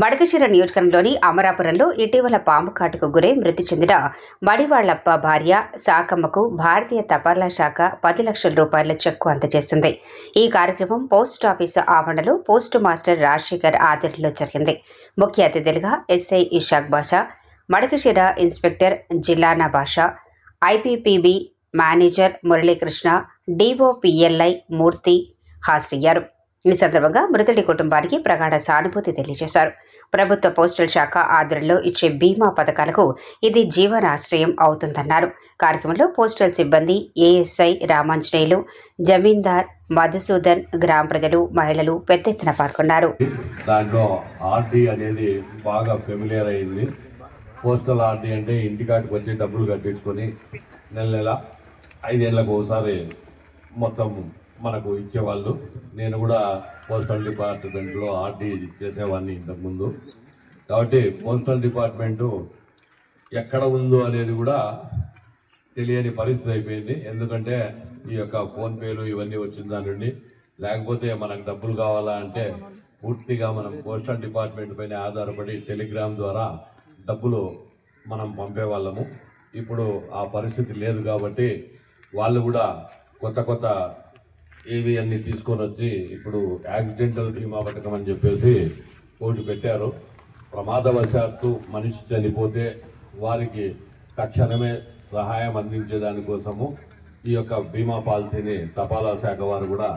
మడకశిర నియోజకవర్గంలోని అమరాపురంలో ఇటీవల పాము కాటుకు గురై మృతి చెందిన మడివాళ్ళప్ప భార్య సాకమ్మకు భారతీయ తపాలా శాఖ పది లక్షల రూపాయల చెక్కు అందజేసింది. ఈ కార్యక్రమం పోస్ట్ ఆఫీసు ఆవరణలో పోస్టు మాస్టర్ రాజశేఖర్ ఆధ్వర్యంలో జరిగింది. ముఖ్య అతిథులుగా SI Ishaq Basha Madakasira inspector జిల్లానా Basha IPPB manager Muralikrishna DOPLI Murthy హాజరయ్యారు. ఈ సందర్భంగా మృతుడి కుటుంబానికి ప్రగాఢ సానుభూతి తెలియజేశారు. ప్రభుత్వ పోస్టల్ శాఖ ఆధ్వర్యంలో ఇచ్చే బీమా పథకాలకు ఇది జీవనాశ్రయం అవుతుందన్నారు. కార్యక్రమంలో పోస్టల్ సిబ్బంది ఏఎస్ఐ రామాంజనేయులు జమీందార్ మధుసూదన్ గ్రామ ప్రజలు మహిళలు పెద్ద ఎత్తున పాల్గొన్నారు. దాంట్లో ఆర్డీ అనేది బాగా ఫెమిలియర్ అయింది. పోస్టల్ ఆర్డీ అంటే ఇంటికాటికి వచ్చి డబ్బులు కట్టించుకొని నెల నెల ఐదేళ్ళకు ఒకసారి మొత్తం మనకు ఇచ్చేవాళ్ళు. నేను కూడా పోస్టల్ డిపార్ట్మెంట్లో ఆర్డీ చేసేవాడిని ఇంతకుముందు. కాబట్టి పోస్టల్ డిపార్ట్మెంటు ఎక్కడ ఉందో అనేది కూడా తెలియని పరిస్థితి అయిపోయింది. ఎందుకంటే ఈ యొక్క ఫోన్పేలు ఇవన్నీ వచ్చిన దాని నుండి లేకపోతే మనకు డబ్బులు కావాలా అంటే పూర్తిగా మనం పోస్టల్ డిపార్ట్మెంట్ పైన ఆధారపడి టెలిగ్రామ్ ద్వారా డబ్బులు మనం పంపేవాళ్ళము. ఇప్పుడు ఆ పరిస్థితి లేదు కాబట్టి వాళ్ళు కూడా కొత్త కొత్త ఇవి అన్ని తీసుకొని వచ్చి ఇప్పుడు యాక్సిడెంటల్ బీమా పథకం అని చెప్పేసి ఒకటి పెట్టారు. ప్రమాదవశాత్తు మనిషి చనిపోతే వారికి తక్షణమే సహాయం అందించే దానికోసము ఈ యొక్క బీమా పాలసీని తపాలా శాఖ వారు కూడా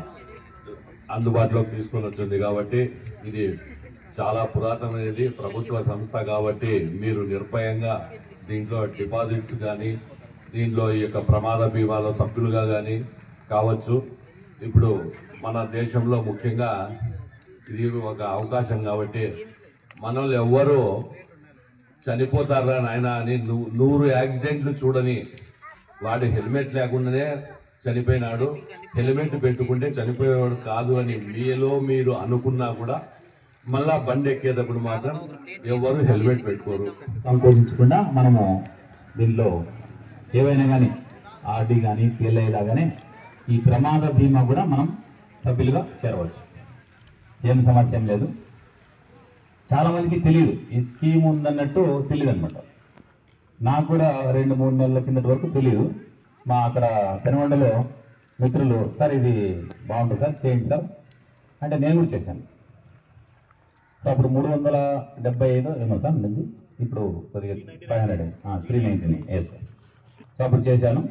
అందుబాటులోకి తీసుకొని వచ్చింది కాబట్టి ఇది చాలా పురాతనమైనది. ప్రభుత్వ సంస్థ కాబట్టి మీరు నిర్భయంగా దీంట్లో డిపాజిట్స్ కానీ దీంట్లో ఈ యొక్క ప్రమాద బీమాలో సభ్యులుగా కానీ కావచ్చు. ఇప్పుడు మన దేశంలో ముఖ్యంగా ఇది ఒక అవకాశం కాబట్టి మనల్ని ఎవ్వరూ చనిపోతారా నాయన అని నూ- నూరు యాక్సిడెంట్లు చూడని వాడు హెల్మెట్ లేకుండానే చనిపోయినాడు. హెల్మెట్ పెట్టుకుంటే చనిపోయేవాడు కాదు అని మీలో మీరు అనుకున్నా కూడా మళ్ళా బండి ఎక్కేటప్పుడు మాత్రం ఎవరు హెల్మెట్ పెట్టుకోరు. సంకోచించకుండా మనము దీనిలో ఏవైనా కానీ ఆర్డీ కానీ పిఎల్ఐ కానీ ఈ ప్రమాద బీమా కూడా మనం సభ్యులుగా చేరవచ్చు. ఏం సమస్య ఏం లేదు. చాలా మందికి తెలియదు ఈ స్కీమ్ ఉందన్నట్టు తెలియదు అనమాట నాకు కూడా రెండు మూడు నెలల కిందటి వరకు తెలియదు మా అక్కడ పెనుగొండలో మిత్రులు సార్ ఇది బాగుంటుంది సార్ చేయండి సార్. అంటే నేను కూడా చేశాను. సో అప్పుడు మూడు వందల డెబ్బై ఐదు ఏమో సార్ ఉంది ఇప్పుడు కొద్దిగా five hundred three ninety yes sir so అప్పుడు చేశాను.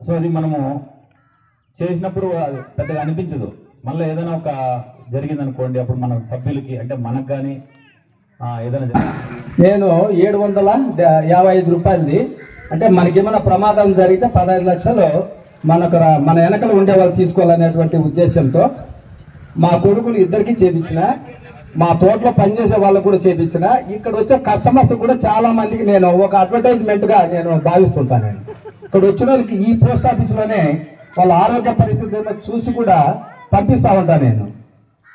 సో అది మనము చేసినప్పుడు అది పెద్దగా అనిపించదు. మళ్ళీ ఏదైనా ఒక జరిగిందనుకోండి అప్పుడు మన సభ్యులకి అంటే మనకు కానీ ఏదైనా నేను ఏడు వందల యాభై ఐదు రూపాయలది అంటే మనకేమైనా ప్రమాదం జరిగితే పదహైదు లక్షలు మనకు రా- మన వెనకలు ఉండే వాళ్ళు తీసుకోవాలనేటువంటి ఉద్దేశంతో మా కొడుకులు ఇద్దరికి చేపించిన మా తోటలో పనిచేసే వాళ్ళకు కూడా చేపించిన ఇక్కడ వచ్చే కస్టమర్స్ కూడా చాలా మందికి నేను ఒక అడ్వర్టైజ్మెంట్గా నేను భావిస్తుంటాను. నేను ఇక్కడ వచ్చిన వాళ్ళకి ఈ పోస్ట్ ఆఫీస్లోనే వాళ్ళ ఆరోగ్య పరిస్థితులను చూసి కూడా పంపిస్తా ఉంటాను నేను.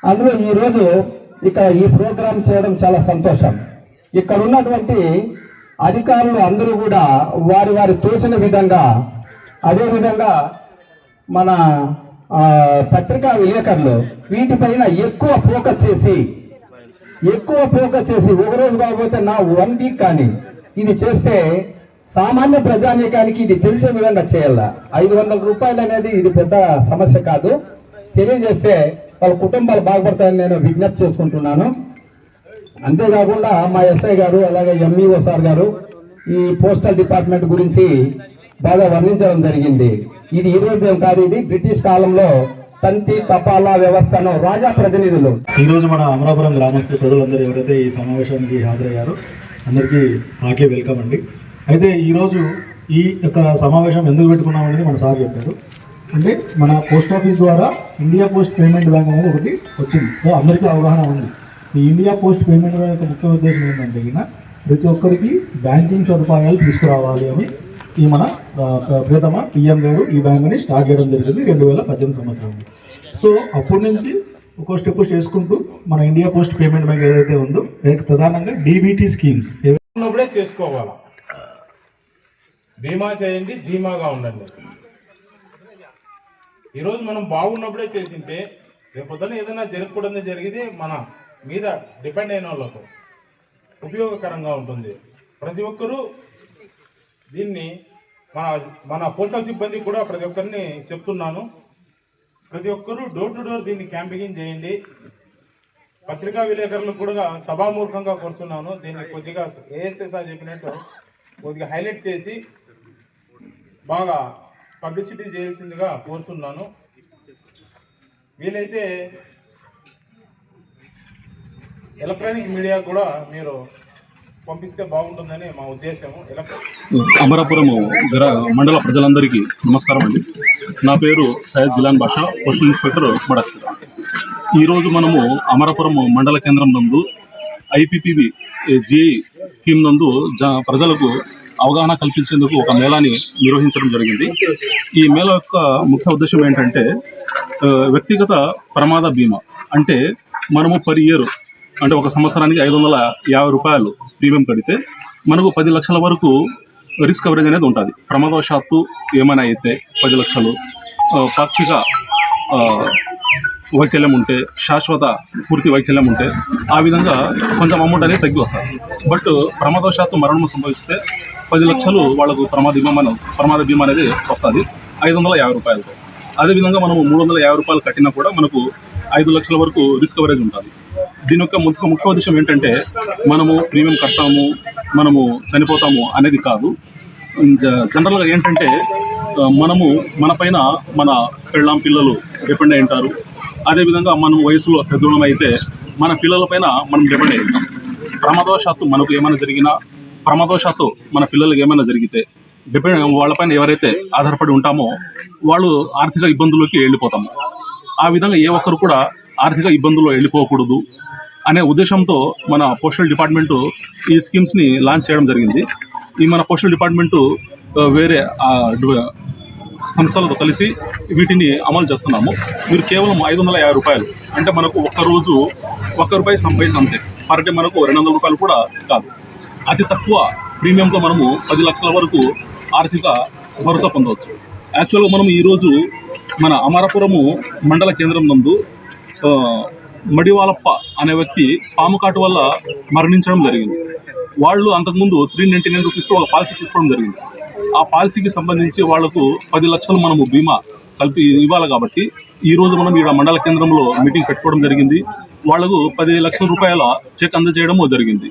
అందులో ఈరోజు ఇక్కడ ఈ ప్రోగ్రాం చేయడం చాలా సంతోషం. ఇక్కడ ఉన్నటువంటి అధికారులు అందరూ కూడా వారి వారి తోచిన విధంగా అదే విధంగా మన పత్రికా విలేకరులు వీటిపైన ఎక్కువ ఫోకస్ చేసి ఎక్కువ ఫోకస్ చేసి ఒక రోజు కాకపోతే నా వన్ వీక్ కానీ ఇది చేస్తే సామాన్య ప్రజానీకానికి ఇది తెలిసే విధంగా చేయాల. ఐదు వందల రూపాయలు అనేది ఇది పెద్ద సమస్య కాదు. తెలియజేస్తే వాళ్ళ కుటుంబాలు బాగుపడతాయని నేను విజ్ఞప్తి చేసుకుంటున్నాను. అంతేకాకుండా మా ఎస్ఐ గారు అలాగే ఎంఈఓ సార్ గారు ఈ పోస్టల్ డిపార్ట్మెంట్ గురించి బాగా వర్ణించడం జరిగింది. ఇది ఈ రోజు కాదు ఇది బ్రిటిష్ కాలంలో తంతి తపాలా వ్యవస్థను రాజా ప్రతినిధులు. ఈ రోజు మన అమరాపురం గ్రామస్తు ప్రజలందరూ ఎవరైతే ఈ సమావేశానికి హాజరయ్యారో అందరికీ హార్ట్లీ వెల్కమ్ అండి. అయితే ఈరోజు ఈ యొక్క సమావేశం ఎందుకు పెట్టుకున్నాం అనేది మన సార్ చెప్పారు. అంటే మన పోస్ట్ ఆఫీస్ ద్వారా ఇండియా పోస్ట్ పేమెంట్ బ్యాంక్ అనేది ఒకటి వచ్చింది. సో అందరికీ అవగాహన ఉంది. ఈ ఇండియా పోస్ట్ పేమెంట్ బ్యాంక్ యొక్క ముఖ్య ఉద్దేశం ఏంటంటే ప్రతి ఒక్కరికి బ్యాంకింగ్ సదుపాయాలు తీసుకురావాలి అని ఈ మన ఆ, ప్రియతమ పిఎం గారు ఈ బ్యాంక్ని స్టార్ట్ చేయడం జరిగింది రెండు వేల పద్దెనిమిది సంవత్సరంలో సో అప్పటి నుంచి ఒక్కో స్టెప్ చేసుకుంటూ మన ఇండియా పోస్ట్ పేమెంట్ బ్యాంక్ ఏదైతే ఉందో ప్రధానంగా డీబీటీ స్కీమ్స్ ఉన్నప్పుడే చేసుకోవాలా? బీమా చేయండి ధీమాగా ఉండండి. ఈరోజు మనం బాగున్నప్పుడే చేసింటే రేపు పొద్దున ఏదైనా జరగకూడదు జరిగితే మన మీద డిపెండ్ అయిన వాళ్ళకు ఉపయోగకరంగా ఉంటుంది. ప్రతి ఒక్కరూ దీన్ని మన మన పోస్టల్ సిబ్బంది కూడా ప్రతి ఒక్కరిని చెప్తున్నాను. ప్రతి ఒక్కరూ డోర్ టు డోర్ దీన్ని క్యాంపింగ్ చేయండి. పత్రికా విలేకరులు కూడా సభామూర్ఖంగా కోరుతున్నాను. దీన్ని కొద్దిగా ఏఎస్ఎస్ఆర్ చెప్పినట్టు కొద్దిగా హైలైట్ చేసి బాగా పబ్లిసిటీ చేయాల్సిందిగా కోరుతున్నాను. వీలైతే ఎలక్ట్రానిక్ మీడియా కూడా మీరు పంపిస్తే బాగుంటుందని మా ఉద్దేశము. అమరాపురం అమరాపురము మండల ప్రజలందరికీ నమస్కారం అండి. నా పేరు సయ్యద్ జిలాన్ బాషా పోస్టల్ ఇన్స్పెక్టర్ మడక్ ఈరోజు మనము అమరాపురం మండల కేంద్రం నందు ఐపీపీబీ జిఐ స్కీమ్ నందు జ ప్రజలకు అవగాహన కల్పించేందుకు ఒక మేళాని నిర్వహించడం జరిగింది. ఈ మేళ యొక్క ముఖ్య ఉద్దేశం ఏంటంటే వ్యక్తిగత ప్రమాద బీమా. అంటే మనము పర్ ఇయర్ అంటే ఒక సంవత్సరానికి ఐదు వందల యాభై రూపాయలు ప్రీమియం కడితే మనకు పది లక్షల వరకు రిస్క్ కవరేజ్ అనేది ఉంటుంది. ప్రమాదవశాత్తు ఏమైనా అయితే పది లక్షలు పాక్షిక వైకల్యం ఉంటే శాశ్వత పూర్తి వైకల్యం ఉంటే ఆ విధంగా కొంచెం అమౌంట్ అనేది తగ్గి వస్తుంది. బట్ ప్రమాదవశాత్తు మరణం సంభవిస్తే పది లక్షలు వాళ్ళకు ప్రమాద బీమా మన- ప్రమాద బీమా అనేది వస్తుంది. ఐదు వందల యాభై రూపాయలతో. అదేవిధంగా మనము మూడు వందల యాభై రూపాయలు కట్టినా కూడా మనకు ఐదు లక్షల వరకు రిస్క్ కవరేజ్ ఉంటుంది. దీని యొక్క ముఖ్య ముఖ్య ఉద్దేశం ఏంటంటే మనము ప్రీమియం కడతాము మనము చనిపోతాము అనేది కాదు. జనరల్గా ఏంటంటే మనము మన పైన మన పెళ్ళాం పిల్లలు డిపెండ్ అయి ఉంటారు. అదేవిధంగా మనం వయసులో పెద్దడం అయితే మన పిల్లల పైన మనం డిపెండ్ అయి ఉంటాం. ప్రమాదవశాత్తు మనకు ఏమైనా జరిగినా ప్రమాదవశాత్తు మన పిల్లలకి ఏమైనా జరిగితే డిపెండ్ వాళ్ళపైన ఎవరైతే ఆధారపడి ఉంటామో వాళ్ళు ఆర్థిక ఇబ్బందుల్లోకి వెళ్ళిపోతాము. ఆ విధంగా ఏ ఒక్కరు కూడా ఆర్థిక ఇబ్బందుల్లో వెళ్ళిపోకూడదు అనే ఉద్దేశంతో మన పోస్టల్ డిపార్ట్మెంటు ఈ స్కీమ్స్ని లాంచ్ చేయడం జరిగింది. ఈ మన పోస్టల్ డిపార్ట్మెంటు వేరే సంస్థలతో కలిసి వీటిని అమలు చేస్తున్నాము. మీరు కేవలం ఐదు వందల యాభై రూపాయలు అంటే మనకు ఒక్క రోజు ఒక్క రూపాయి సంపై అంతే. పర్ డే మనకు రెండు వందల రూపాయలు కూడా కాదు. అతి తక్కువ ప్రీమియంతో మనము పది లక్షల వరకు ఆర్థిక భరోసా పొందవచ్చు. యాక్చువల్గా మనం ఈరోజు మన అమరపురము మండల కేంద్రం నందు మడివాలప్ప అనే వ్యక్తి పాము కాటు వల్ల మరణించడం జరిగింది. వాళ్ళు అంతకుముందు త్రీ నైంటీ నైన్ రూపీస్ ఒక పాలసీ తీసుకోవడం జరిగింది. ఆ పాలసీకి సంబంధించి వాళ్ళకు పది లక్షలు మనము బీమా కలిపి ఇవ్వాలి కాబట్టి ఈ రోజు మనం ఇక్కడ మండల కేంద్రంలో మీటింగ్ పెట్టుకోవడం జరిగింది. వాళ్ళకు పది లక్షల రూపాయల చెక్ అందజేయడము జరిగింది.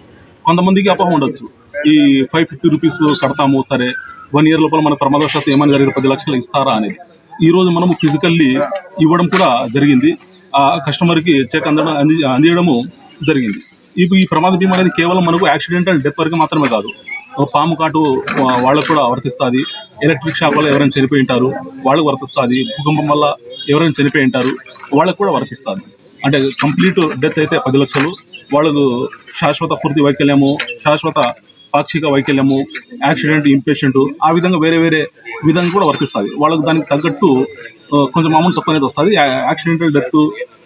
కొంతమందికి అపోహ ఉండొచ్చు. ఈ ఫైవ్ ఫిఫ్టీ రూపీస్ కడతాము సరే వన్ ఇయర్ లోపల మన ప్రమాదవశాత్తు ఏమైనా జరిగిన పది లక్షలు ఇస్తారా అనేది. ఈ రోజు మనము ఫిజికల్లీ ఇవ్వడం కూడా జరిగింది. ఆ కస్టమర్కి చెక్ అందడం అంది అందియడము జరిగింది. ఇప్పుడు ఈ ప్రమాద బీమా అనేది కేవలం మనకు యాక్సిడెంటల్ డెత్ వరకు మాత్రమే కాదు. పాము కాటు వాళ్ళకు కూడా వర్తిస్తుంది. ఎలక్ట్రిక్ షాక్ వల్ల ఎవరైనా చనిపోయి ఉంటారు వాళ్ళకు వర్తిస్తుంది. భూకంపం వల్ల ఎవరైనా చనిపోయి ఉంటారు వాళ్ళకు కూడా వర్తిస్తుంది. అంటే కంప్లీట్ డెత్ అయితే పది లక్షలు. వాళ్ళకు శాశ్వత పూర్తి వైకల్యము శాశ్వత పాక్షిక వైకల్యము యాక్సిడెంట్ ఇంపేషెంట్ ఆ విధంగా వేరే వేరే విధంగా కూడా వర్తిస్తుంది. వాళ్ళకు దానికి తగ్గట్టు కొంచెం అమౌంట్ తక్కువ అనేది వస్తుంది యాక్సిడెంటల్ డెత్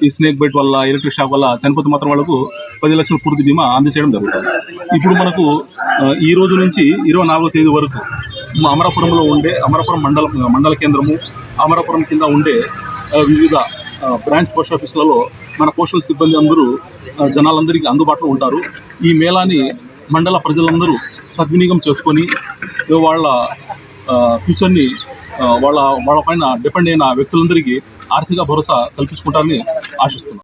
ఈ స్నేక్ బైట్ వల్ల ఎలక్ట్రిక్ షాక్ వల్ల చనిపోతే మాత్రం వాళ్ళకు పది లక్షల పూర్తి బీమా అందజేయడం జరుగుతుంది. ఇప్పుడు మనకు ఈ రోజు నుంచి ఇరవై నాలుగో తేదీ వరకు మా అమరాపురంలో ఉండే అమరాపురం మండల మండల కేంద్రము అమరాపురం కింద ఉండే వివిధ బ్రాంచ్ పోస్ట్ ఆఫీసులలో మన పోస్టల్ సిబ్బంది అందరూ జనాలందరికీ అందుబాటులో ఉంటారు. ఈ మేళాని మండల ప్రజలందరూ సద్వినియోగం చేసుకొని వాళ్ళ ఆ, ఫ్యూచర్ని వాళ్ళ వాళ్ళ పైన డిపెండ్ అయిన వ్యక్తులందరికీ ఆర్థిక భరోసా కల్పించుకుంటారని ఆశిస్తున్నాను